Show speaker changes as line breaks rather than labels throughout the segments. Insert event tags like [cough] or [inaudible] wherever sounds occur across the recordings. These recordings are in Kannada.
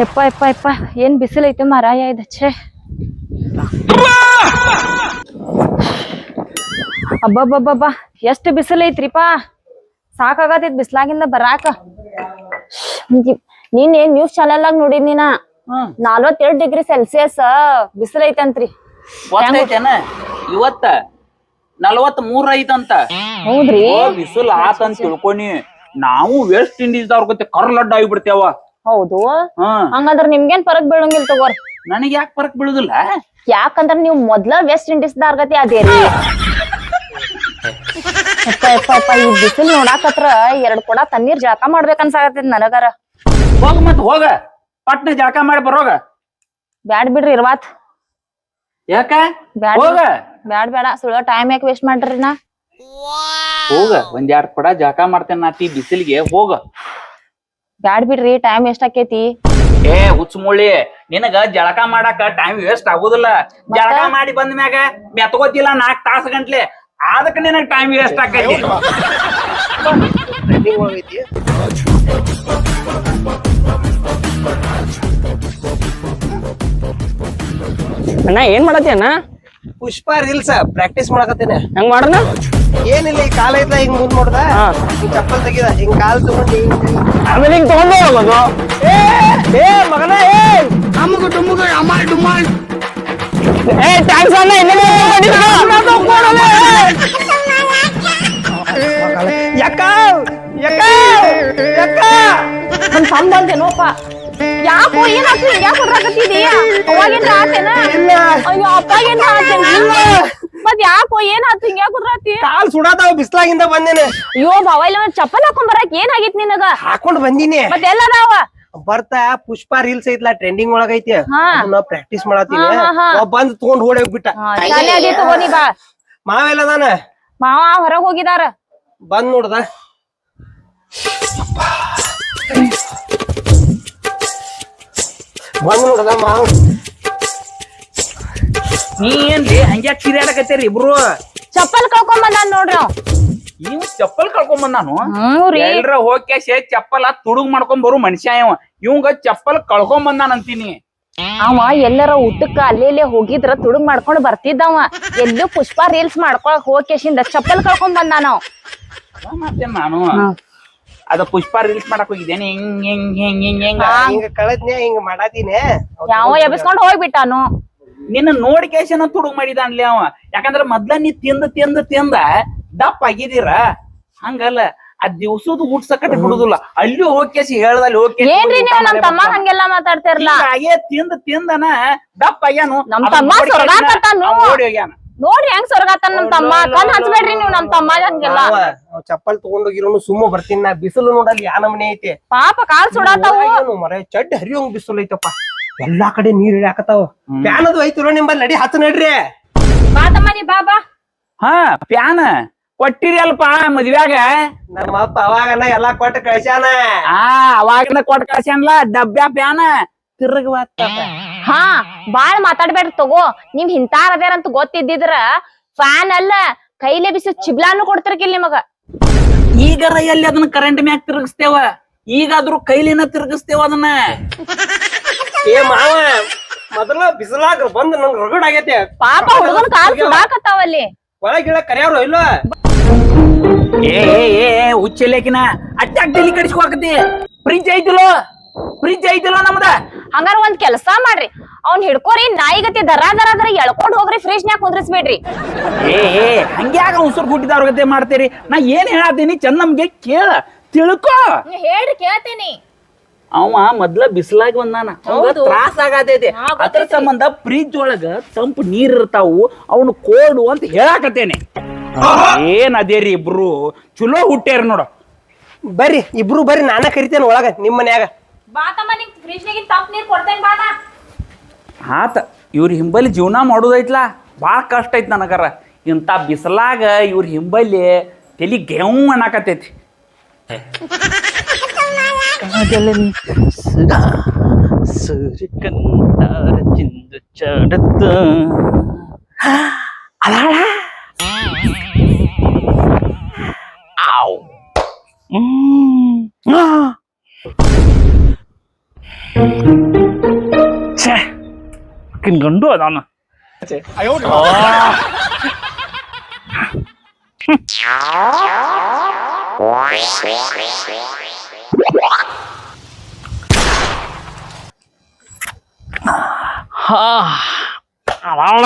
ಯಪ್ಪ ಯಪ್ಪ ಯಪ್ಪ ಏನ್ ಬಿಸಿಲೈತೆ ಮಾರಾಯ ಇದು ಛೇ. ಅಬ್ಬಬ್ಬಬ್ಬಬ್ಬ ಎಷ್ಟ್ ಬಿಸಿಲೈತ್ರಿಪಾ? ಸಾಕಾಗತೈತ್ ಬಿಸ್ಲಾಗಿಂದ ಬರಾಕ. ನೀನ್ ಏನ್ ನ್ಯೂಸ್ ಚಾನೆಲ್ ಆಗ ನೋಡಿದ್ ನೀನ? ನಲ್ವತ್ತೆರಡು ಡಿಗ್ರಿ ಸೆಲ್ಸಿಯಸ್ ಬಿಸಿಲೈತಂತ್ರಿ.
ಐತಂತ್ರಿ ಇವತ್ತ ನಲವತ್ ಮೂರ್ ಐತಂತ
ಹೌದ್ರಿ
ಬಿಸಿಲು ಆತಂತ ತಿಳ್ಕೊನಿ ನಾವು ವೆಸ್ಟ್ ಇಂಡೀಸ್ ದವ್ರ ಗೊತ್ತೆ ಕರ್ಲಡ್ಡ ಆಗಿಬಿಡ್ತೇವ.
ಹೌದು. ಹಂಗಂದ್ರ ನಿಮ್ಗೇನ್ ಪರಕ್ ಬೀಳಂಗಿಲ್ಲ ತಗೋರಿ.
ನನಗ್ ಯಾಕೆ ಪರಕ್ ಬೀಳುದಿಲ್ಲ?
ಯಾಕಂದ್ರ ನೀವು ಮೊದ್ಲ ವೆಸ್ಟ್ ಇಂಡೀಸ್ ದಾರ್ಗತಿ ಗತಿ ಅದೇ ಯಪ್ಪ ಯಪ್ಪ ಈ ಬಿಸಿಲು ನೋಡಾಕತ್ರ ಎರಡ್ ಕೊಡ ತಣ್ಣೀರ್ ಜಳಕ ಮಾಡ್ಬೇಕ್ ಅನ್ಸಾಕತ್ತೈತ್ ನನಗರ.
ಹೋಗ ಮತ್ ಹೋಗ. ಪಟ್ನ ಜಳಕ ಮಾಡಿ ಬರೋಗ.
ಬ್ಯಾಡ್ ಬಿಡ್ರಿ ಇರ್ವಾತ್.
ಯಾಕ?
ಬ್ಯಾಡ್
ಹೋಗ.
ಬ್ಯಾಡ್ ಬೇಡ ಸುಳ್ಳ ಟೈಮ್ ಯಾಕೆ ವೇಸ್ಟ್ ಮಾಡ್ರಿ ನಾ?
ಹೋಗ ಒಂದ್ ಕೂಡ ಕೊಡ ಜಳಕ ಮಾಡ್ತೇನೆ ನಾತಿ ಬಿಸಿಲಿಗೆ ಹೋಗ.
ಬ್ಯಾಡ್ ಬಿಡ್ರಿ ಟೈಮ್ ಎಷ್ಟ್ ಆಕೇತಿ.
ಏ ಹುಚ್ಚ ಮೂಳಿ ನಿನಗ ಜಳಕ ಮಾಡಾಕ ಟೈಮ್ ವೇಸ್ಟ್ ಆಗುದಿಲ್ಲ. ಜಳಕ ಮಾಡಿ ಬಂದ ಮ್ಯಾಗ ಮೆತ್ಕೋತಿಲ್ಲ ನಾಕ್ ತಾಸ ಗಂಟ್ಲೆ. ಅದಕ್ಕ ನಿನಗ ಟೈಮ್ ವೇಸ್ಟ್ ಆಕೈತಿ.
ಅಣ್ಣ ಏನ್ ಮಾಡತ್ತಿ ಅಣ್ಣ
ಪುಷ್ಪ ರೀಲ್ಸ್ ಪ್ರಾಕ್ಟೀಸ್ ಮಾಡಕತ್ತೇನೆ.
ಹೆಂಗ್ ಮಾಡೋಣ
ಏನಿಲ್ಲ ಈ ಕಾಲ ಐತ್ಲ ಹಿಂಗ್ ಮುಂದ್ ನೋಡ್ದ. ಹಿಂಗ್ ಚಪ್ಪಲ್ ತೆಗಿದ ಹಿಂಗ್ ಕಾಲ್ ತಗೊಂಡು
ಆಮೇಲೆ ಹಿಂಗ್ ತಗೊಂಡು ಹೋಗೋದು ಏ! ಏ ಮಗನ ಏ!
ಅಮ್ಮಗ ಡುಮ್ಮಗ ಅಮಾಲ್ ಡುಮಾಲ್
ಏ ಟ್ಯಾಂಕ್ಸ್ ಅಣ್ಣ ಇನ್ನೊಂದು
ಯಕ್ಕ ಯಕ್ಕ ಯಕ್ಕ
ನಮ್ ಸಂಬಂಧ ಬಂದೇನೋಪ ಯಾಕೋ ಏನಾಯ್ತು? ಹಿಂಗ್ಯಾಕ್ ಹೊಡ್ರಾಕತ್ತಿದಿ ಅವಾಗೇನ್ ಆತೇನ? ಅಯ್ಯೋ ಅಪ್ಪಾಗೇನ್ ಆತೇನ? ಮತ್ ಯಾಕೋ ಏನಾಯ್ತು? ಹಿಂಗ್ಯಾಕ್ ಕುದ್ರಾತಿ
ಕಾಲ್ ಸುಡಾತಾವ ಬಿಸ್ಲಾಗಿಂದ ಬಂದೇನೆ.
ಅಯ್ಯೋ ಬಾವ ಇಲ್ಲ ಚಪ್ಪಲ್ ಹಾಕೊಂಡ್ ಬರಾಕ್ ಏನಾಗಿತ್ ನಿನಗ?
ಹಾಕೊಂಡ್ ಬಂದೀನಿ.
ಮತ್ ಎಲ್ಲದಾವ
ಬರ್ತಾ ಪುಷ್ಪ ರೀಲ್ಸ್ ಐತ್ಲಾ ಟ್ರೆಂಡಿಂಗ್ ಒಳಗ ಐತಿ. ಅದನ್ನ ಪ್ರಾಕ್ಟೀಸ್ ಮಾಡತ್ತೀನಿ ಬಂದ್ ತಗೊಂಡ್ ಓಡಿ ಹೋಗ್ಬಿಟ್ಟ.
ತಗೋನಿ ಬಾ.
ಮಾವೆಲ್ಲದಾನ
ಮಾವ ಹೊರಗ್ ಹೋಗಿದಾರ.
ಬಂದ್ ನೋಡ್ದ. ಬಂದ್
ನೀ ಏನ್ಲಿ ಹಂಗ್ಯಾಕ್ ಕಿರಿಯಾಡಕತ್ತೀರಿ ಇಬ್ರು?
ಚಪ್ಪಲ್ ಕಳ್ಕೊಂಡ್ ಬಂದಾನ್ ನೋಡ್ರಿ ಅವ್.
ಇವ್ ಚಪ್ಪಲ್ ಕಳ್ಕೊಂಡ್ ಬಂದಾನು?
ಹ್ಞೂ ರೀ.
ಎಲ್ರ ಹೋಗ್ಯಾಸೆ ಚಪ್ಪಲ ತುಡುಗ್ ಮಾಡ್ಕೊಂಡ್ ಬರು ಮನುಷ್ಯ ಇವ. ಇವಂಗ ಚಪ್ಪಲ್ ಕಳ್ಕೊಂಡ್ ಬಂದಾನ ಅಂತೀನಿ.
ಅವ ಎಲ್ಲರ ಊಟಕ್ಕ ಅಲ್ಲೇ ಇಲ್ಲೇ ಹೋಗಿದ್ರ ತುಡುಗ್ ಮಾಡ್ಕೊಂಡ್ ಬರ್ತಿದ್ದವ. ಎಲ್ಲೂ ಪುಷ್ಪ ರೀಲ್ಸ್ ಮಾಡ್ಕೊಳಕ್ ಹೋಗ್ಕೇಶಿಂದ ಚಪ್ಪಲ್ ಕಳ್ಕೊಂಡ್ ಬಂದಾನ ಅವ್.
ಅದ ಮಾಡ್ತೇನ್ ನಾನು. ಅದ ಪುಷ್ಪ ರೀಲ್ಸ್ ಮಾಡಕ್ ಹೋಗಿದ್ದೇನೆ. ಹಿಂಗ್ ಹೆಂಗ್ ಹಿಂಗ್ ಹಿಂಗ್ ಹಿಂಗ?
ಹಿಂಗ ಕಳದ್ನೆ ಹಿಂಗ ಮಾಡಾತೀನಿ
ಯಾವ ಎಬ್ಸ್ಕೊಂಡ್ ಹೋಗ್ಬಿಟ್ಟಾನು
ನಿನ್ನ ನೋಡಿ ಕೇಶನ ತುಡುಗ್ ಮಾಡಿದಾನ್ಲಿ ಅವ. ಯಾಕಂದ್ರ ಮೊದ್ಲ ನೀ ತಿಂದ ತಿಂದ ತಿಂದ ದಪ್ಪ ಆಗಿದೀರ ಹಂಗಲ್ಲ ಆ ದಿವ್ಸದ ಊಟ ಸಕಟ್ ಬಿಡುದಿಲ್ಲ. ಅಲ್ಲಿ ಹೋಗ್ಕೇಸಿ ಹೇಳ್ದಲ್ಲಿ ಹೋಗ್ಕೇಸಿ
ಏನ್ರಿ
ಊಟ
ನೀವು ನಮ್
ಮಾಡೇ
ತಮ್ಮ
ಬರ್ತಾನ.
ಹಂಗೆಲ್ಲಾ ಮಾತಾಡ್ತಿರ್ಲ?
ಹಿಂಗಾಗೆ ತಿಂದ ತಿಂದನ ದಪ್ಪ ಆಗ್ಯಾನು. ನೋಡಿ ಹೋಗ್ಯಾನ.
ನೋಡ್ರಿ ಹೆಂಗ್ ಸ್ವರ್ಗಾತನ್ ನಮ್ ತಮ್ಮ. ಕಣ್ ಹಚ್ಬೇಡ್ರಿ ನೀವ್ ನಮ್ ತಮ್ಮ ಹಂಗೆಲ್ಲ.
ನಾವ್ ಚಪ್ಪಲ್ ತಗೊಂಡೋಗಿರೋನು ಸುಮ್ಮ ಬರ್ತೀನಿ. ನಾ ಬಿಸಿಲು ನೋಡಲ್ಲಿ ಯಾ ನಮನೆ ಐತೆ.
ಪಾಪ ಕಾಲ್ ಸುಡಾತಾವು.
ಏನು ಮರ ಚಡ್ ಹರಿಯೋಂಗ್ ಬಿಸಿಲು ಐತಪ್ಪ. ಎಲ್ಲಾ ಕಡೆ ನೀರ್ ಇಳಿಯಾಕತ್ತಾವ. ಪ್ಯಾನ್ ಅದು ಐತಿರೋ ನಿಂಬಲ್ಲಿ ನಡಿ ಹತ್ತು ನಡ್ರಿ.
ಬಾತಮ್ಮ ನೀ ಬಾ ಬಾ.
ಹಾ ಪ್ಯಾನ್ ಕೊಟ್ಟಿರಿ ಅಲ್ಪ ಮದ್ವ್ಯಾಗ?
ನಮ್ಮ ಅಪ್ಪ ಅವಾಗನ ಎಲ್ಲಾ ಕೊಟ್ಟು ಕಳ್ಸ್ಯಾನ.
ಆ ಅವಾಗಿನ ಕೊಟ್ಟ ಕಳ್ಸ್ಯಾನ್ಲ ಡಬ್ಬ್ಯಾ ಪ್ಯಾನ್ ತಿರುಗವತ್ತ
ಹಾ ಬಾಳ್ ಮಾತಾಡ್ಬೇಡ್ರಿ ತಗೋ. ನಿಮ್ ಹಿಂತಾರ ಅದೇರಂತ ಗೊತ್ತಿದ್ದಿದ್ರ ಫ್ಯಾನ್ ಅಲ್ಲ ಕೈಲೆ ಬಿಸಿ ಚಿಬ್ಲಾನು ಕೊಡ್ತಿರ್ಕಿಲ್ ನಿಮಗ.
ಈಗರ ಎಲ್ಲಿ ಅದನ್ನ ಕರೆಂಟ್ ಮ್ಯಾಗ ತಿರುಗಿಸ್ತೇವ. ಈಗಾದ್ರೂ ಕೈಲಿನ ತಿರುಗಿಸ್ತೇವ ಅದನ್ನ.
ಏ ಮಾವ ಮೊದಲ ಬಿಸಿಲಾಗ ಬಂದ್ ನಂಗ್ ರಗಡ್ ಆಗೈತೆ.
ಪಾಪ ಹುಡುಗನ್ ಕಾಲ್ ಸುಡಾಕತ್ತಾವಲ್ಲಿ
ಒಳಗಿಳ ಕರೆಯವ್ರು ಇಲ್ಲ?
ಏ ಏ ಏ ಹುಚ್ಚಲೇಕಿನ ಅಟ್ಟಾಕ್ ತಲಿ ಕಡಿಸ್ಕೋಕತಿ ಫ್ರಿಜ್ ಐತಿಲೋ ಫ್ರಿಜ್ ಐತಿಲೋ ನಮ್ದ?
ಹಂಗಾರ ಒಂದ್ ಕೆಲಸ ಮಾಡ್ರಿ. ಅವ್ನ್ ಹಿಡ್ಕೋರಿ ನಾಯಿಗತಿ ದರ ದರ ದರ ಎಳ್ಕೊಂಡ್ ಹೋಗ್ರಿ ಫ್ರಿಜ್ ನ್ಯಾಗ ಕುಂದ್ರಿಸ್ಬೇಡ್ರಿ.
ಏ ಏ ಹಂಗ್ಯಾಗ ಉಸುರು ಹುಟ್ಟಿದವ್ರ ಗತೆ ಮಾಡ್ತೀರಿ? ನಾ ಏನ್ ಹೇಳತ್ತೀನಿ ಚಂದಮ್ಗೆ ಕೇಳ ತಿಳ್ಕೊ.
ಹೇಳ್ರಿ ಕೇಳ್ತೀನಿ.
ಅವ ಮೊದ್ಲ ಬಿಸಿಲಾಗಿ ಬಂದಾನ.
ಹೌದು.
ತ್ರಾಸ ಆಗತೈತಿ. ಅದ್ರ ಸಂಬಂಧ ಫ್ರಿಜ್ ಒಳಗ ತಂಪು ನೀರ್ ಇರ್ತಾವು ಅವನು ಕೋಡು ಅಂತ ಹೇಳಾಕತ್ತೇನೆ. ಏನ್ ಅದೇರಿ ಇಬ್ರು? ಚಲೋ ಹುಟ್ಟೇರಿ ನೋಡ.
ಬರ್ರಿ ಇಬ್ರು ಬರ್ರಿ ನಾನ ಕರಿತೇನೆ ಒಳಗ ನಿಮ್ ಮನ್ಯಾಗ.
ಬಾತಮ್ಮ ನಿಮ್ ಫ್ರಿಜ್ ನಾಗಿನ್ ತಂಪ್ ನೀರ್ ಕೊಡ್ತೇನೆ ಬಾಣ
ಆತ ಇವ್ರ ಹಿಂಬಲ್ಲಿ ಜೀವನ ಮಾಡೋದೈತ್ಲಾ. ಭಾಳ ಕಷ್ಟ ಐತಿ ನನಗರ. ಇಂಥ ಬಿಸಿಲಾಗ ಇವ್ರ ಹಿಂಬಲ್ಲಿ ತಲಿ ಗೆವ್ ಅನ್ನಕತ್ತೈತಿ. ಅಲಾಳಾ ಕಂಡಾರ ಚಿಂದು ಚಾಡತ್ತ ಅದಾಳ? ಗಂಡು ಅದಾನ ಅದಾಳ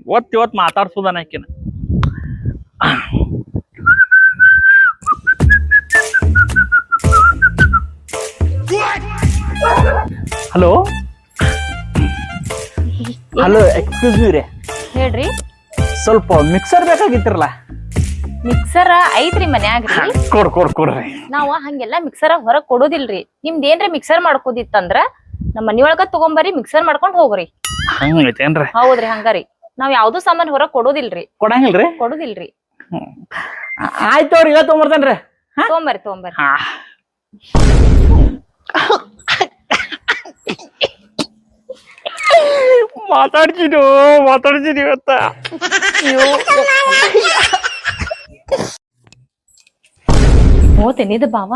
ಇವತ್ತು ಇವತ್ತು ಮಾತಾಡ್ಸೋದಾನ ಆಕಿನ. ಹಲೋ? ಹಲೋ ಎಕ್ಸ್ಕ್ಯೂಸ್ ಮೀ ರೀ
ಹೇಳ್ರಿ
ಸ್ವಲ್ಪ ಮಿಕ್ಸರ್ ಬೇಕಾಗಿತ್ತಿರಲ್ಲ
ಮಿಕ್ಸರ್ ಐತ್ರಿ ಮನ್ಯಾಗ
ಕೊಡ್ ಕೊಡ್ ಕೊಡ್ರಿ
ನಾವ್ ಹಂಗೆಲ್ಲಾ ಮಿಕ್ಸರ್ ಹೊರಗ್ ಕೊಡೋದಿಲ್ರಿ ನಿಮ್ದ ಏನ್ರಿ ಮಿಕ್ಸರ್ ಮಾಡ್ಕೋದಿತ್ತಂದ್ರ ನಮ್ಮ ಮನಿಯೊಳಗ ತಗೊಂಬರಿ ಮಿಕ್ಸರ್ ಮಾಡ್ಕೊಂಡ್ ಹೋಗ್ರಿ
ಹಂಗೈತೇನ್ರಿ
ಹೌದ್ರಿ ಹಂಗಾರಿ ನಾವ್ ಯಾವ್ದು ಸಾಮಾನ್ ಹೊರಗ್ ಕೊಡೋದಿಲ್ರಿ
ಕೊಡಂಗಿಲ್ರಿ
ಕೊಡೋದಿಲ್ರಿ
ಆಯ್ತು ಅವ್ರಿ ಇವತ್ತು ತೊಗೊಂಬರ್ತೇನ್ರಿ
ತಗೊಂಬರಿ ತಗೊಂಬರಿ
ಹಾ ಮಾತಾಡ್ತೀನಿ ಮಾತಾಡ್ತೀನಿ ಇವತ್ತ
ಹೋತೇನಿದ ಬಾವ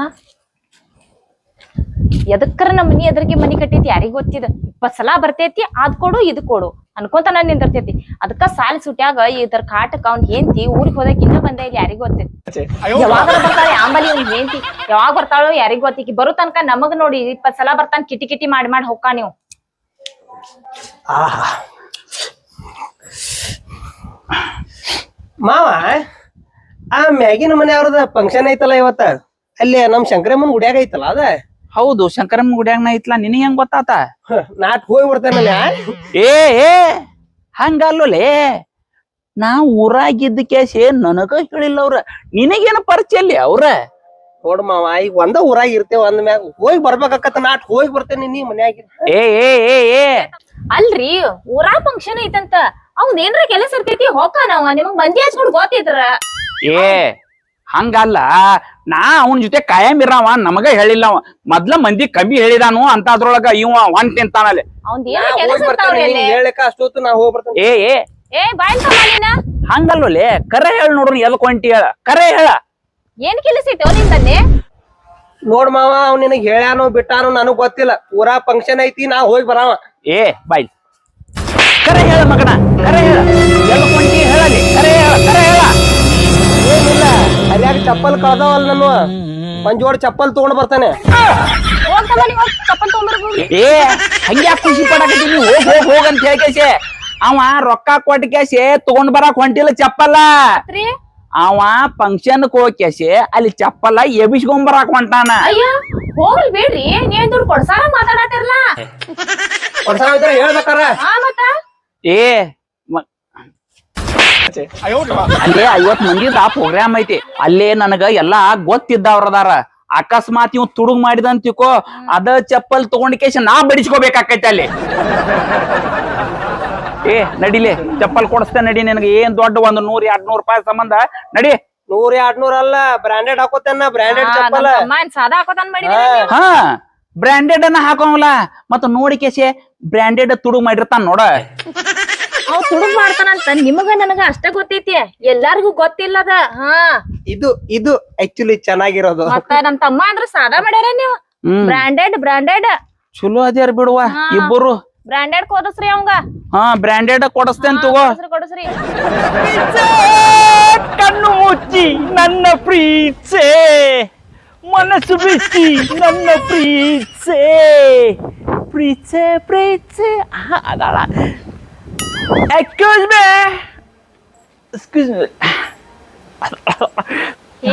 ಎದಕ್ಕರ ನಮ್ಮ ಮನಿ ಎದ್ರಿಗೆ ಮನಿ ಕಟ್ಟೈತಿ, ಯಾರಿಗ್ ಗೊತ್ತಿದ? ಇಪ್ಪತ್ ಸಲ ಬರ್ತೈತಿ, ಅದ್ ಕೊಡು, ಇದ್ ಕೊಡು. ಅನ್ಕೊಂತ ನಾನ್ ನಿಂದಿರ್ತೈತಿ. ಅದಕ್ಕ ಸಾಲಿ ಸುಟ್ಯಾಗ ಇದರ ಕಾಟಕ್ ಅವ್ನ್ ಹೆಂತಿ ಊರಿಗೆ ಹೋದಾಗ ಇನ್ನ ಬಂದ ಇಲ್ಲಿ ಯಾರಿಗ್ ಗೊತ್ತೈತಿ ಯಾವಾಗ ಬರ್ತಾಳೆ ಆಂಬಲಿ ಅವ್ನ್ ಯಾವಾಗ ಬರ್ತಾಳೋ ಯಾರಿಗ್ ಗೊತ್ತಿಕ್ಕಿ ಬರೋ ತನಕ ನಮಗ್ ನೋಡಿ, ಇಪ್ಪತ್ ಸಲ ಬರ್ತಾನ, ಕಿಟಿ ಕಿಟಿ ಮಾಡಿ ಮಾಡಿ ಹೋಗ್ಕ ನೀವು
ಆಹಾ. ಮಾವ ಆ ಮ್ಯಾಗಿನ ಮನೆ ಅವ್ರದ ಫಂಕ್ಷನ್ ಐತಲ್ಲ ಇವತ್ತ? ಅಲ್ಲಿ ನಮ್ ಶಂಕರಮ್ಮನ್ ಗುಡಿಯಾಗ ಐತಲ್ಲ ಅದ?
ಹೌದು ಶಂಕರಮ್ಮ ಗುಡಿಯಾಗನ ಐತ್ಲಾ ನಿನಗೆ ಹೆಂಗ್ ಗೊತ್ತಾತ?
ನಾಟ್ ಹೋಗಿ ಬರ್ತೇನಲ್ಲ
ಏ ಏ ಹಂಗಲ್ಲೋಲೆ. ನಾ ಊರಾಗಿದ್ದ ಕೇಸೇ ನನಗ ಹೇಳಿಲ್ಲ ಅವ್ರ. ನಿನಗೇನ ಪರಿಚಯ ಅಲ್ಲಿ ಅವ್ರ?
ನೋಡ್ ಮಾವ ಈಗ ಒಂದ ಊರಾಗ ಇರ್ತೇವ ಅಂದ ಮ್ಯಾಗ ಹೋಗಿ ಬರ್ಬೇಕಾಕತ್ತ ನಾಟ್ ಹೋಗಿ ಬರ್ತೇನೆ ನೀ ಮನ್ಯಾಗ
ಏ ಏ ಏ ಏ.
ಅಲ್ರಿ ಊರಾ ಫಂಕ್ಷನ್ ಐತಂತ. ಅವ್ನ್ ಏನ್ರ ಕೆಲಸ ಇರ್ತೈತಿ ಹೋಗ ನಾವ. ನಿಮಗ್ ಮಂದಿ ಹಚ್ಕೊಂಡ್ ಗೊತ್ತಿದ್ರ.
ಏ ಹಂಗಲ್ಲ. ನಾ ಅವನ ಜೊತೆ ಕಾಯಂ ಇರವ ನಮಗ ಹೇಳಿಲ್ಲ ಅವ. ಮೊದ್ಲ ಮಂದಿ ಕಮ್ಮಿ ಹೇಳಿದಾನು ಅಂತ ಅದ್ರೊಳಗ ಇವ ಒಂದ್ ತಿಂತಾನಲ್ಲಿ
ಅವ್ನ್ ಏನ್ರ ಕೆಲಸ
ಹೇಳಕ ಅಷ್ಟೊತ್ತು ನಾ ಹೋಗಿ ಬರ್ತೇನೆ.
ಏ ಏ.
ಏ ಬಾಯ್ ಹಂಗಲ್ವಲ್ಲೇ
ಹಂಗಲ್ಲೋಲೆ ಕರೆ ಹೇಳ ನೋಡ್ರಿ ಎಲ್ ಕೊಂಟಿ ಹೇಳ ಕರೆ ಹೇಳ.
ಏನ್ ಕೆಲಸ ಐತೆ ನಿಂದಲ್ಲಿ?
ನೋಡ್ ಮಾವ ಅವ್ ನಿನಗ್ ಹೇಳ್ಯಾನೋ ಬಿಟ್ಟಾನೋ ನನಗ್ ಗೊತ್ತಿಲ್ಲ. ಪೂರಾ ಫಂಕ್ಷನ್ ಐತಿ ನಾ ಹೋಗಿ ಬರಾವ.
ಏ ಬಾಯ್. ಕರೆ ಹೇಳ ಮಗನ ಕರೆ ಹೇಳ. ಹೇಳಲಿ? ಕರೆ ಹೇಳ ಕರೆ ಹೇಳ.
ಏನಿಲ್ಲ ಚಪ್ಪಲ್ ಕಳ್ದವಲ್ಲ ನಾನು. ಒಂದ್ ಜೋಡ್ ಚಪ್ಪಲ್ ತಗೊಂಡ್ ಬರ್ತಾನೆ.
ಚಪ್ಪಲ್
ಏ ಹಂಗ್ಯಾಕ್ ಖುಷಿ ಪಡಕತ್ತೀನಿ ಹೋಗ್ ಹೋಗ್ ಹೋಗ್ ಅಂತ ಹೇಳ್ಕೇಶೆ. ಅವ ರೊಕ್ಕ ಕೊಟ್ಟ ಕೇಶೆ ತಗೊಂಡ್ ಬರಾಕ್ ಹೊಂಟಿಲ್ಲ ಚಪ್ಪಲ್ಲ.
ರೀ
ಅವ ಫಂಕ್ಷನ್ ಹೋಗ್ಕೇಸಿ ಅಲ್ಲಿ ಚಪ್ಪಲ ಎಬಿಸ್ಕೊಂಬರ್ ಹಾಕೊಂಟಾನ ಹೊಂಟಾನ
ಅಯ್ಯ ಹೋಗ್ಲಿ ಬಿಡ್ರಿ ನೀವ್ ದುಡ್ಡು ಕೊಡ್ಸಾರ ಮಾತಾಡತಿರ್ಲ?
ಕೊಡ್ಸಾವಿದ್ರ ಹೇಳ್ಬೇಕಾರ.
ಹಾ ಮತ್ತ?
ಏ ಅಲ್ಲೇ ಐವತ್ ಆ ಪ್ರೋಗ್ರಾಮ್ ಐತಿ. ಅಲ್ಲೇ ನನಗ ಎಲ್ಲಾ ಗೊತ್ತಿದ್ದವ್ರದಾರ. ಅಕಸ್ಮಾತ್ ಇವ್ ತುಡುಗ್ ಮಾಡಿದಂತಿಕೋ ಅದ ಚಪ್ಪಲ್ ತಗೊಂಡ್ ನಾ ಬಡಿಸ್ಕೋಬೇಕಾಕೈತಿ ಅಲ್ಲಿ. ಏ ನಡಿಲೆ. ಚಪ್ಪಲ್ ಕೊಡಿಸ್ತೇನೆ ನಡಿ ನಿನಗೆ ಏನ್ ದೊಡ್ಡ ಒಂದ್ ನೂರ್ ಎರಡ್ ನೂರ್ ರೂಪಾಯಿ ಸಂಬಂಧ? ನಡಿ.
ನೂರ್ ಎರಡ್ ನೂರ್ ಅಲ್ಲ ಬ್ರಾಂಡೆಡ್ ಹಾಕೋತೇನ ಬ್ರಾಂಡೆಡ್ ಚಪ್ಪಲ್.
ಸಾದಾ ಹಾಕೋತಾನ್ ಮಾಡಿದ್ರಿ
ಹಾ. ಬ್ರ್ಯಾಂಡೆಡ್ ಅನ್ನ ಹಾಕೋಂಗಿಲ್ಲ. ಮತ್ತ ನೋಡಿ ಕೇಸಿ ಬ್ರಾಂಡೆಡ್ ತುಡುಗ್ ಮಾಡಿರ್ತಾನ ನೋಡ.
ಅವ್ ತುಡುಗ್ ಮಾಡ್ತಾನಂತ ನಿಮಗ ನನಗ ಅಷ್ಟ ಗೊತ್ತೈತಿ? ಎಲ್ಲಾರ್ಗು ಗೊತ್ತಿಲ್ಲದ? ಹಾ.
ಇದು ಇದು ಆಕ್ಚುಲಿ ಚೆನ್ನಾಗಿರೋದು.
ಮತ್ತ ನಮ್ ತಮ್ಮ ಅಂದ್ರ ಸಾದಾ ಮಾಡ್ಯಾರ ನೀವು? ಬ್ರಾಂಡೆಡ್ ಬ್ರಾಂಡೆಡ್
ಚಲೋ ಅದ್ಯಾರ ಬಿಡುವ. ಇಬ್ಬರು.
ಬ್ರಾಂಡೆಡ್ ಕೊಡಸ್ರಿ ಅವಂಗ.
ಹಾ ಬ್ರ್ಯಾಂಡೆಡ್ ಕೊಡಸ್ತೇನ್ ತಗೋ.
ಕೊಡಸ್ರಿ ಕೊಡಸ್ರಿ.
ಕಣ್ಣು ಮುಚ್ಚಿ ನನ್ನ ಪ್ರೀತ್ಸೆ. ಮನಸ್ಸು ಬಿಚ್ಚಿ ನನ್ನ ಪ್ರೀತ್ಸೆ. ಪ್ರೀತ್ಸೆ ಪ್ರೀತ್ಸೆ. ಆಹಾ, ಅದಾಳ. ಎಕ್ಸ್ಕ್ಯೂಸ್ ಮೇ ಎಕ್ಸ್ಕ್ಯೂಸ್ ಮೇ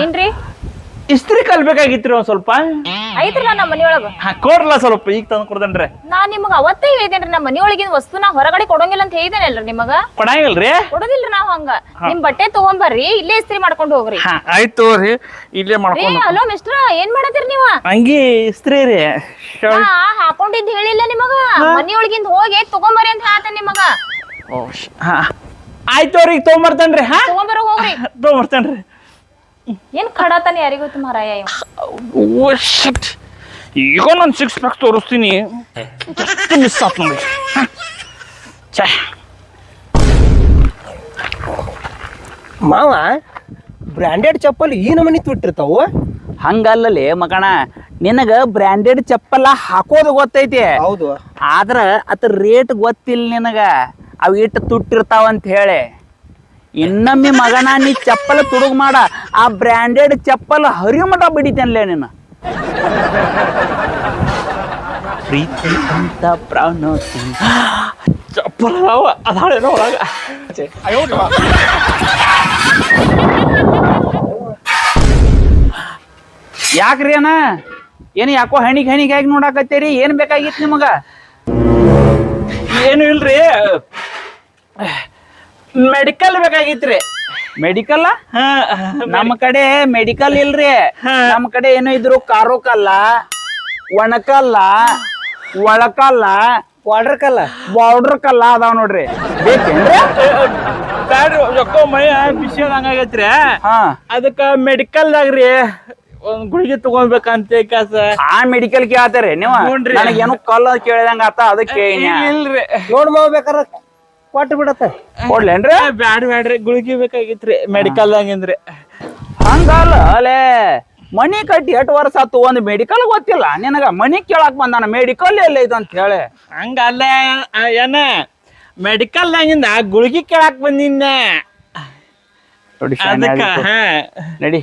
ಏನ್ರಿ?
ಇಸ್ತ್ರಿ ಕಲ್ಬೇಕಾಗಿತ್ರಿ ಒಂದ್ ಸ್ವಲ್ಪ.
ಐತ್ರಲ್ಲ ನಮ್ಮ ಮನಿಯೊಳಗ.
ಹಾ ಕೊಡ್ಲ ಸ್ವಲ್ಪ ಈಗ ತಂದು ಕೊಡ್ದೇನ್ರಿ
ನಾ ನಿಮಗ ಅವತ್ತೇ ಹೇಳ್ತೇನ್ರಿ ನಮ್ಮ ಮನಿಯೊಳಗಿನ ವಸ್ತು ನಾ ಹೊರಗಡೆ ಕೊಡಂಗಿಲ್ಲ ಅಂತ ಹೇಳಿದೇನಲ್ರಿ ನಿಮಗ?
ಕೊಡಂಗಿಲ್ರಿ?
ಕೊಡೋದಿಲ್ರಿ ನಾವ್ ಹಂಗ. ನಿಮ್ ಬಟ್ಟೆ ತಗೊಂಬರ್ರಿ ಇಲ್ಲೇ ಇಸ್ತ್ರಿ ಮಾಡ್ಕೊಂಡು ಹೋಗ್ರಿ.
ಹಾ ಆಯ್ತು ತಗೋರಿ ಇಲ್ಲೇ
ರೀ
ಮಾಡ್ಕೊಂಡು
ಹಲೋ ಮಿಸ್ಟರ್ ಏನ್ ಮಾಡತ್ತೀರಿ ನೀವ?
ಹಂಗಿ ಇಸ್ತ್ರಿ ರೀ.
ನಾ ಹಾಕೊಂಡಿದ್ ಹೇಳಿಲ್ಲ ನಿಮಗ. ಮನಿಯೊಳಗಿಂದ ಹೋಗಿ ತಗೊಂಬರ್ರಿ ಅಂತ ಹೇಳ್ತೇನೆ ನಿಮಗ.
ಹಾ. ಆಯ್ತು ಅವ್ರಿಗೆ ತೊಗೊಂಬರ್ತೇನ್ರಿ ಹಾ?
ತಗೊಂಬರ ಹೋಗ್ರಿ.
ತೊಗೊಂಬರ್ತೇನ್ರಿ.
ಏನ್ ಕಡಾತನ ಯಾರಿಗೂ ಗೊತ್ತು ಮಾರಾಯ ಇವ.
ಓ ಶಿಟ್ ಈಗ ನಾನು ಸಿಕ್ಸ್ ಪ್ಯಾಕ್ ತೋರಿಸ್ತೀನಿ. ಜಸ್ಟ್ ಮಿಸ್ ಆತ್ ನೋಡಿ ಹ. ಛೇ.
ಮಾವ ಬ್ರಾಂಡೆಡ್ ಚಪ್ಪಲ್ ಈ ನಮನಿ ತುಟ್ಟಿರ್ತಾವ
ಹಂಗಲ್ಲಲ್ಲಿ ಮಗಣ ನಿನಗ ಬ್ರ್ಯಾಂಡೆಡ್ ಚಪ್ಪಲ ಹಾಕೋದು ಗೊತ್ತೈತಿ.
ಹೌದು.
ಆದ್ರ ಅದ್ರ ರೇಟ್ ಗೊತ್ತಿಲ್ಲ ನಿನಗ. ಅವು ಇಟ್ಟು ತುಟ್ಟಿರ್ತಾವ ಅಂತ ಹೇಳಿ. ಇನ್ನೊಮ್ಮೆ ಮಗನ ನೀ ಚಪ್ಪಲ ತುಡುಗ್ ಮಾಡ, ಆ ಬ್ರ್ಯಾಂಡೆಡ್ ಚಪ್ಪಲ್ ಹರಿಮಟ ಬಡಿತೇನ್ಲೇ ನೀನು. ಪ್ರೀತಿ ಅಂತ ಪ್ರಾಣೋತಿ
ಚಪ್ಪಲ ಅದಾಳೇನೋ ಒಳಗ.
ಯಾಕ್ರಿ ಅಣ್ಣ? ಏನು ಯಾಕೋ ಹಣಿಗೆ ಹಣಿಗೆ ಹೇಗೆ ನೋಡಾಕತ್ತೀರಿ? ಏನು ಬೇಕಾಗಿತ್ತು ನಿಮಗ?
ಮೆಡಿಕಲ್ ಬೇಕಾಗಿತ್ರಿ.
ಮೆಡಿಕಲ್
ಹಾ
ನಮ್ಮ ಕಡೆ ಮೆಡಿಕಲ್ ಇಲ್ರಿ. ನಮ್ಮ ಕಡೆ ಏನೋ ಇದ್ರು ಕಾರೋಕಲ್ಲ ಒಣಕಲ್ಲ ಒಳಕಲ್ಲ
ಬಾರ್ಡರ್ ಕಲ್ಲ
ಬಾರ್ಡರ್ ಕಲ್ಲ ಅದಾವ ನೋಡ್ರಿ. ಬೇಕೇನ್ರಿ?
ಬ್ಯಾಡ್ರಿ ಮೈ ಬಿಸಿ ಹಂಗಾಗೈತ್ರಿ
ಅದಕ್ಕ
ಅದಕ್ಕ ಮೆಡಿಕಲ್ದಾಗ್ರಿ ಒಂದ್ ಗುಳಿಗೆ ತಗೊಂಡ್ಬೇಕಂತ ಕಾಸ
ಆ ಮೆಡಿಕಲ್ ಕೇಳ್ತಾರೆ ನೀವು. ನನಗೇನು ಕಲ್ಲ ಕೇಳಿದಂಗ ಆತ ಅದಕ್ಕೆ
ಇಲ್ರಿ.
ನೋಡ್ ಕೊಟ್ಟು ಬಿಡತ್ತ.
ಕೊಡ್ಲೇನ್ರಿ?
ಬ್ಯಾಡ್ ಬ್ಯಾಡ್ರಿ. ಗುಳಿಗೆ ಬೇಕಾಗಿತ್ರಿ ಮೆಡಿಕಲ್ದಾಗಿಂದ್ರಿ
ಹಂಗಲ್ಲ ಅಲೇ ಮನಿ ಕಟ್ಟಿ ಎಟ್ ವರ್ಷ ಆತು ಒಂದ್ ಮೆಡಿಕಲ್ ಗೊತ್ತಿಲ್ಲ. ನಿನಗ ಮನಿ ಕೇಳಕ್ ಬಂದಾನ ಮೆಡಿಕಲ್ ಎಲ್ಲ ಇದೆ ಅಂತ ಹೇಳಿ.
ಹಂಗಲ್ಲ ಏನ? ಮೆಡಿಕಲ್ದಾಗಿಂದ ಗುಳಿಗೆ ಕೇಳಾಕ್ ಬಂದಿನ್ನ
ನೋಡಿ ಶಾನೆ
ಅದಕ್ಕ
ಆಗಿತ್ತು.
ಹಾ.
ನಡಿ.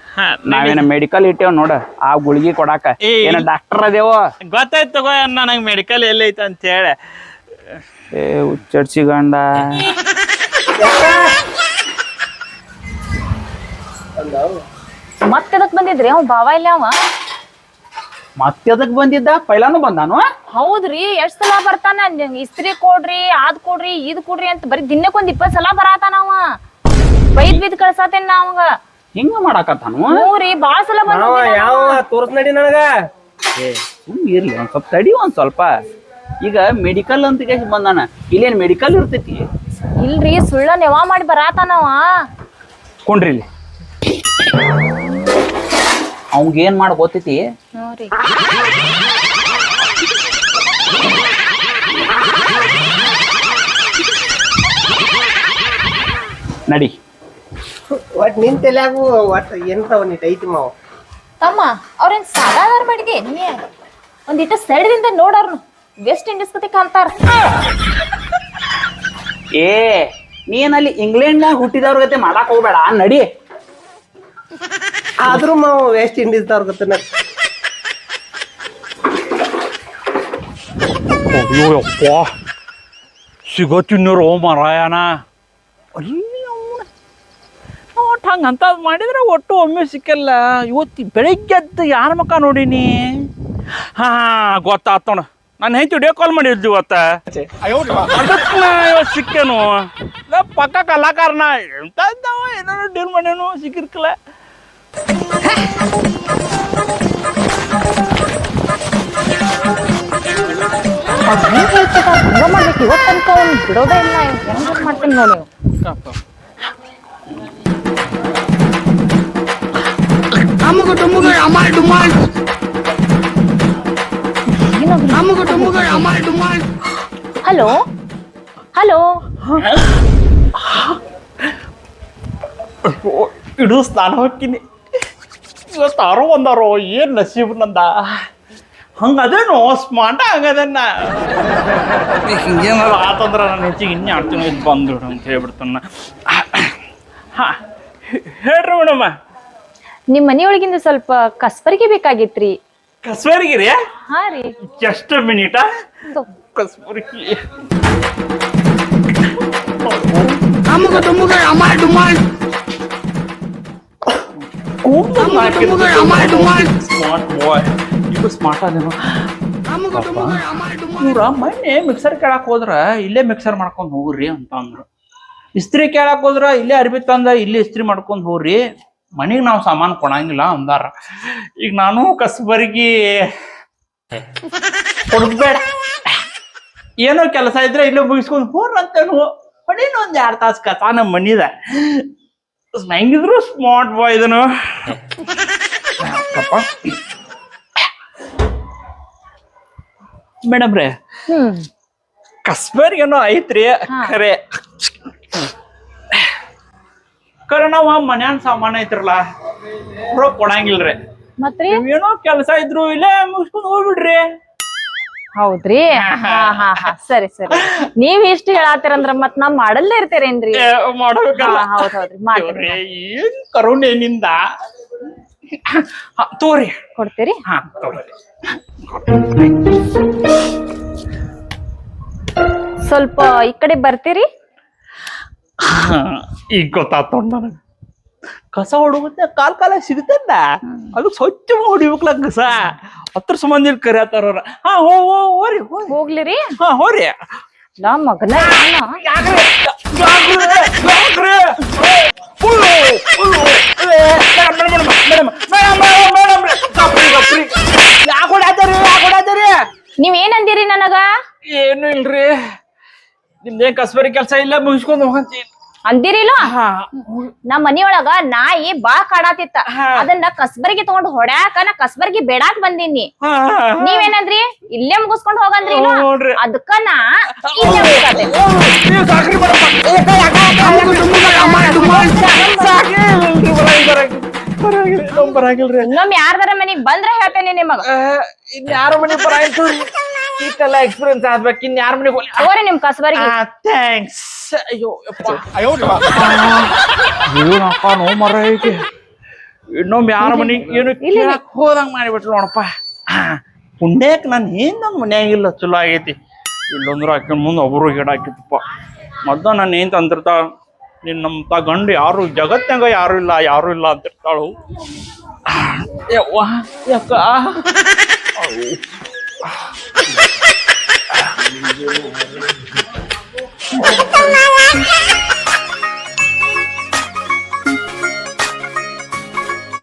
ಹಾ,
ನಾವೇನ ಮೆಡಿಕಲ್ ಇಟ್ಟೇವ್ ನೋಡ ಆ ಗುಳಿಗೆ ಕೊಡಾಕ.
ಏ,
ಏನ ಡಾಕ್ಟರ್ ಅದೇವೋ?
ಗೊತ್ತಾಯ್ತು ತಗೋ ಅಣ್ಣ ನಂಗೆ ಮೆಡಿಕಲ್ ಎಲ್ಲೈತೆ ಅಂತ ಹೇಳಿ.
ಏ ಹುಚ್ಚಡ್ಸಿ ಗಂಡ.
ಮತ್ತೆದಕ್ ಬಂದಿದ್ರಿ? ಅವ್ ಬಾವ ಇಲ್ಲ ಅವ?
ಮತ್ತೆ ಅದಕ್ ಬಂದಿದ್ದ? ಪೈಲಾನು ಬಂದಾನು?
ಹೌದ್ರಿ ಎಷ್ಟ್ ಸಲ ಬರ್ತಾನ? ನಂಗ್ ಇಸ್ತ್ರಿ ಕೊಡ್ರಿ ಅದ್ ಕೊಡ್ರಿ ಇದ್ ಕೊಡ್ರಿ ಅಂತ ಬರೀ ದಿನಕ್ಕೊಂದ್ ಇಪ್ಪತ್ ಸಲ ಬರಾತಾನ ಅವ. ಬೈದ್ ಬಿದ್ ಕಳ್ಸಾತೇನ್ ನಾ ಅವಂಗ.
ಹಿಂಗ ಮಾಡಾಕತ್ತಾನು?
ಹ್ಞೂ ರೀ ಬಾಳ ಸಲ ಬಂದ್
ಯಾವ ತೋರ್ಸ್ ನಡಿ ನನಗ?
ಸುಮ್ ಇರ್ಲಿ ಒಂದ್ ಸ್ವಲ್ಪ ತಡಿ ಒಂದ್ ಸ್ವಲ್ಪ. ಈಗ ಮೆಡಿಕಲ್ ಅಂತ ಕೇಸ್ ಬಂದಾನ. ಇಲ್ಲೇನ್ ಮೆಡಿಕಲ್ ಇರ್ತೈತಿ?
ಇಲ್ರಿ ಸುಳ್ಳ ನೆವ ಮಾಡಿ ಬರಾತಾನವ.
ಕೊಂಡ್ರಿ ಇಲ್ಲಿ. ಅವಂಗ ಏನ್ ಮಾಡ ಗೊತ್ತೈತಿ? ನಡಿ.
ಒಟ್ ನಿನ್ ತಲ್ಯಾಗು ಒಟ್ ಎಂತ ನೀ ಐತಿ ಮಾವ?
ತಮ್ಮ ಅವ್ರೇನ್ ಸಾಧಾರ ಮಾಡಿದೆ ನೀ ಒಂದಿಟ್ಟ ಸೈಡ್ದಿಂದ ನೋಡೋರ್ನು. ವೆಸ್ಟ್ ಇಂಡೀಸ್ ಕತೆ ಕಾಂತಾರ.
ಏ ನೀನಲ್ಲಿ ಇಂಗ್ಲೆಂಡ್ನಾಗ ಹುಟ್ಟಿದವ್ರ ಗತೆ ಮಾಡಾಕ್ ಹೋಗ್ಬೇಡ ನಡಿ.
ಆದ್ರೂ ನಾವು ವೆಸ್ಟ್ ಇಂಡೀಸ್ ದವ್ರ ಗೊತ್ತ
ಅಯ್ಯೋ ಯಪ್ಪ. ಸಿಗೋ ತಿನ್ನೋರು ಮಾರಾಯಣ. ಒಟ್ಟು ಹಂಗೆ ಅಂತ ಮಾಡಿದ್ರೆ ಒಟ್ಟು ಒಮ್ಮೆ ಸಿಕ್ಕಲ್ಲ. ಇವತ್ತು ಬೆಳಿಗ್ಗೆ ಎದ್ದು ಯಾರ ಮಕ್ಕ ನೋಡೀನಿ? ಹಾ ಗೊತ್ತಾತ್ ನೋಡು ನಾನು ಹೆಂಚು ವಿಡಿಯೋ ಕಾಲ್ ಮಾಡಿದ್ವಿ ಇವತ್ತ. ಅದಕ್ಕೆ ನಾ ಇವತ್ತು ಸಿಕ್ಕೇನು ಪಕ್ಕ ಕಲಾಕಾರನ ಎಂತ ಇದ್ದಾವ ಏನಾರು ಡೀಲ್ ಮಾಡೇನು ಸಿಕ್ಕಿರ್ಕಲ್ಲ.
ಮಾಡ್ಬೇಕು ಇವತ್ತು ತನಕ ಅವ್ನು ಬಿಡೋದೇ ಇಲ್ಲ ಮಾಡ್ತೀನಿ ನೋಡಿ ಹಲೋ? ಹಲೋ?
ಇಡು ಸ್ನಾನ ಹೋಗ್ತೀನಿ ಇವತ್ತು ಯಾರೋ ಒಂದಾರೋ ಏನು ನಸೀಬ್ ನಂದ? ಹಂಗದೇನು ಸ್ಮಾರ್ಟ ಹಂಗದನ್ನ ಹಿಂಗೇನಲ್ಲ ಆತಂದ್ರ ನನ್ನ ಹೆಚ್ಚಿಗೆ ಇನ್ನೇ ಆಡ್ತೀನಿ ಇದು ಬಂದ್ಬಿಡು ಅಂತ ಹೇಳ್ಬಿಡ್ತಾನ. ಹಾ ಹೇಳ್ರಿ ಮೇಡಮ್ಮ
ನಿಮ್ಮ ಮನೆಯೊಳಗಿಂದ ಸ್ವಲ್ಪ ಕಸ್ಪರಿಗೆ ಬೇಕಾಗಿತ್ರಿ.
ಕಸ್ಬರ್ಗಿರಿ
ಹಾ ರೀ.
ಎಷ್ಟು ಮಿನಿಟ ಕಸ್ಬರ್ಗಿ ಸ್ಮಾರ್ಟ್ ಬಾಯ್ ಇದು ಸ್ಮಾರ್ಟ್ ಅದೇನು? ಇವ್ರ ಮೊನ್ನೆ ಮಿಕ್ಸರ್ ಕೇಳಕ್ ಹೋದ್ರ ಇಲ್ಲೇ ಮಿಕ್ಸರ್ ಮಾಡ್ಕೊಂಡ್ ಹೋಗ್ರಿ ಅಂತ ಅಂದ್ರು ಇಸ್ತ್ರಿ ಕೇಳಕ್ ಹೋದ್ರ ಇಲ್ಲೇ ಅರ್ಬಿ ತಂದ ಇಲ್ಲೇ ಇಸ್ತ್ರಿ ಮಾಡ್ಕೊಂಡ್ ಹೋಗ್ರಿ. ಮನಿಗ್ ನಾವು ಸಾಮಾನು ಕೊಡಂಗಿಲ್ಲ ಅಂದಾರ. ಈಗ ನಾನು ಕಸ್ಬರ್ಗಿ ಕೊಡ್ಬೇಡ. ಏನೋ ಕೆಲಸ ಇದ್ರೆ ಇಲ್ಲೇ ಮುಗಿಸ್ಕೊಂಡು ಹೋರ್ ಅಂತೇನು. ಹೊಡಿನ ಒಂದ್ ಎರಡ್ ತಾಸು ಕಸ ನಮ್ಮ ಮನಿದ. ಹೆಂಗಿದ್ರು ಸ್ಮಾರ್ಟ್ ಬಾಯ್ ಇದನು. ಮೇಡಮ್ ರೇ
ಹ್ಮ್.
ಏನೋ ಐತ್ರಿ ಖರೆ. ಖರೆ ನಾವ ಮನ್ಯಾನ್ ಸಾಮಾನ್ ಐತ್ರಲ್ಲ ರೊಕ್ಕ ಕೊಡಂಗಿಲ್ರಿ.
ಮತ್ರಿ?
ಏನೋ ಕೆಲಸ ಇದ್ರು ಇಲ್ಲೇ ಮುಗಿಸ್ಕೊಂಡು ಹೋಗ್ಬಿಡ್ರಿ.
ಹೌದ್ರಿ? [laughs] ಹಾ ಹಾ ಹಾ. ಸರಿ ಸರಿ. ನೀವ್ ಇಷ್ಟ ಹೇಳಾತಿರಂದ್ರ ಮತ್ ನಾವ್ ಮಾಡಲ್ಲೇ ಇರ್ತೀರೇನ್ರಿ?
ಏ, ಮಾಡ್ಬೇಕಲ್ಲ.
ಹಾ, ಹೌದ್ ಹೌದ್ರಿ. ಮಾಡ್ತೀನಿ
ದೇವ್ರೇ, ಏನ್ ಕರುಣೆ ನಿಂದ ಹಾ, ತೋರಿ.
ಕೊಡ್ತೀರಿ?
ಹಾ ತೋರಿ.
ಸ್ವಲ್ಪ ಈ ಕಡೆ ಬರ್ತೀರಿ?
ಈಗ ಗೊತ್ತಾತ ನನಗೆ ಕಸ ಹೊಡುಗುತ್ತೆ ಕಾಲ್ ಕಾಲ ಸಿಗುತ್ತಲ್ಲ ಅದು ಸ್ವಚ್ಛ ಹೊಡಿಬೇಕಲ್ಲ ಕಸ ಹತ್ರ ಸಂಬಂಧ ಕರೆ ಅವ್ರ. ಹಾ ಹೋ ಹೋ ಹೋರಿ ಹೋಗ್ಲಿ
ರೀ
ಹಾ ಹೋರಿ
ನಮ್ಮ ಮಗನ ನಾನು
ಯಾಕ್ರಿ? ಯಾಕ್ರಿ? ಯಾಕ್ರಿ? Full, full. ಏ, madam, madam, madam, madam, madam, madam, madam, ಗಪ್ರಿ, ಗಪ್ರಿ. ಯಾಕ್ ಹೊಡ್ಯಾತಾರಿ? ಯಾಕ್ ಹೊಡ್ಯಾತಾರಿ?
ನೀವ್ ಏನಂದಿರಿ ನನಗ
ಏನು ಇಲ್ರಿ ನಿಮ್ದೇನ್ ಕಸ್ಬರಿ ಕೆಲಸ ಇಲ್ಲ ಮುಗಿಸ್ಕೊಂಡು ಹೋಗಂತೀನಿ
ಅಂದಿರಿಲ್ಲ?
ಹಾ.
ನಮ್ ಮನಿಯೊಳಗ ನಾಯಿ ಬಾ ಕಾಡಾತಿತ್ತ. ಅದನ್ನ ಕಸ್ಬರ್ಗಿ ತಗೊಂಡ್ ಹೊಡ್ಯಾಕ ನಾ ಕಸ್ಬರ್ಗಿ ಬೇಡಾಕ್ ಬಂದಿನಿ. ನೀವೇನಂದ್ರಿ? ಇಲ್ಲೇ ಮುಗಿಸ್ಕೊಂಡ್ ಹೋಗಂದ್ರಿ. ಅದಕ್ಕ ನಾ ಇಲ್ಲೇ ಇನ್ನೊಮ್ಮೆ ಯಾರ್ದಾರ ಮನಿಗ್ ಬಂದ್ರ ಹೇಳ್ತೇನೆ ನಿಮಗ.
ಇನ್ ಯಾರ ಮನಿ ಬರಾಯ್ತು ಇಷ್ಟೆಲ್ಲ ಎಕ್ಸ್ಪೀರಿಯನ್ಸ್ ಆದ್ಬೇಕು ಇನ್ ಯಾರ ಮನೆಗೆ
ಹೋಗಿ ನಿಮ್ ಕಸ್ಬರ್ಗಿ.
ಥ್ಯಾಂಕ್ಸ್ ಅಯ್ಯೋ ಯಪ್ಪ. ಏನಪ್ಪ ನೋ ಮರ ಐತಿ? ಇನ್ನೊಮ್ಮೆ ಯಾರ ಮನೆ ಏನು ಕೇಳಕ್ ಹೋದಂಗ ಮಾಡಿಬಿಟ್ರು ನೋಡಪ್ಪ. ಪುಣ್ಯಕ್ ನಾನು ಏನ್ ನನ್ನ ಮನ್ಯಾಗ ಇಲ್ಲ ಚಲೋ ಆಗೈತಿ. ಇಲ್ಲೊಂದ್ರ ಹಾಕೊಂಡ್ ಮುಂದೆ ಒಬ್ರು ಗಿಡ ಹಾಕಿತ್ತಪ್ಪ ಮೊದ್ಲು ನಾನು ಏನ್ ತಂದಿರ್ತಾಳ ನಿನ್ ತ ಗಂಡು ಯಾರು ಜಗತ್ನಾಗ ಯಾರು ಇಲ್ಲ ಯಾರು ಇಲ್ಲ ಅಂತಿರ್ತಾಳು. ಯವ್ವ [laughs] ಯಾಕ